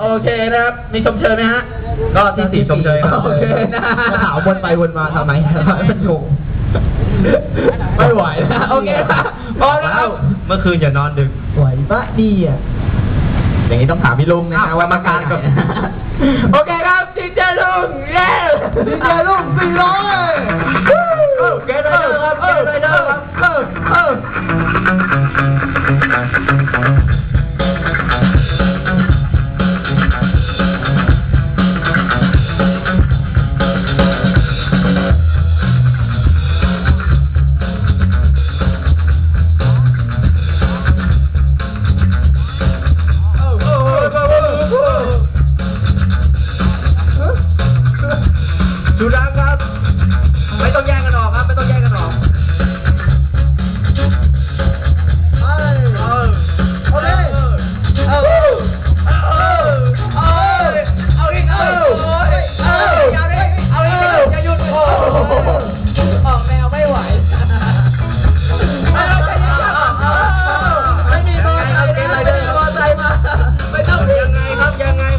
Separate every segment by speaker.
Speaker 1: โอเคนะครับ มีชมเชยไหมฮะ ก็ที่สี่ชมเชยโอเคนะถามวนไปวนมาทำไมมัน
Speaker 2: งงไม่ไหวนะโอเคครับพอแล้วเมื่อคืนอย่านอนดึกไหวปะดีอะอย่างนี้ต้องถามพี่ลุงนะว่ามาการกับ
Speaker 3: โอเค
Speaker 1: ครับที่เจลุงเย้
Speaker 3: ดีเจลุงสี่ร้อย
Speaker 1: โอเคได้ครับโอเคได้ jangan.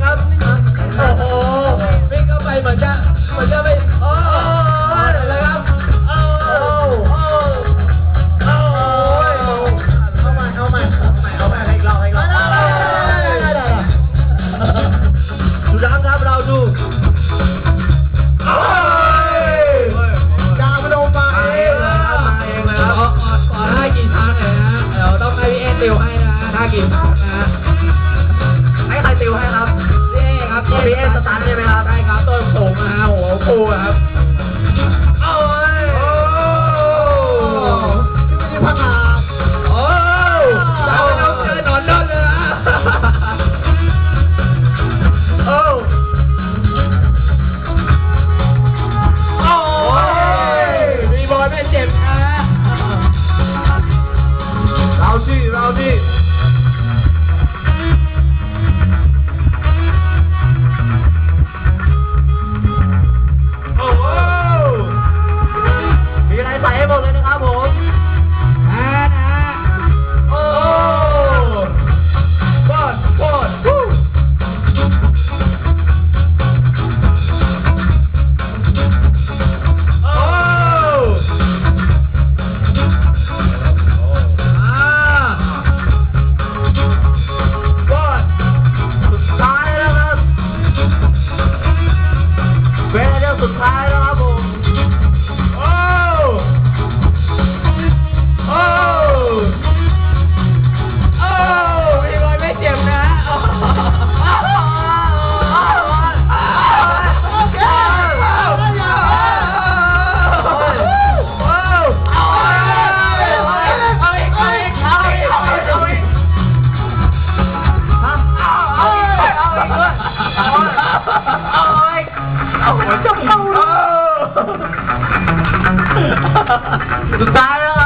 Speaker 1: 你 咋了？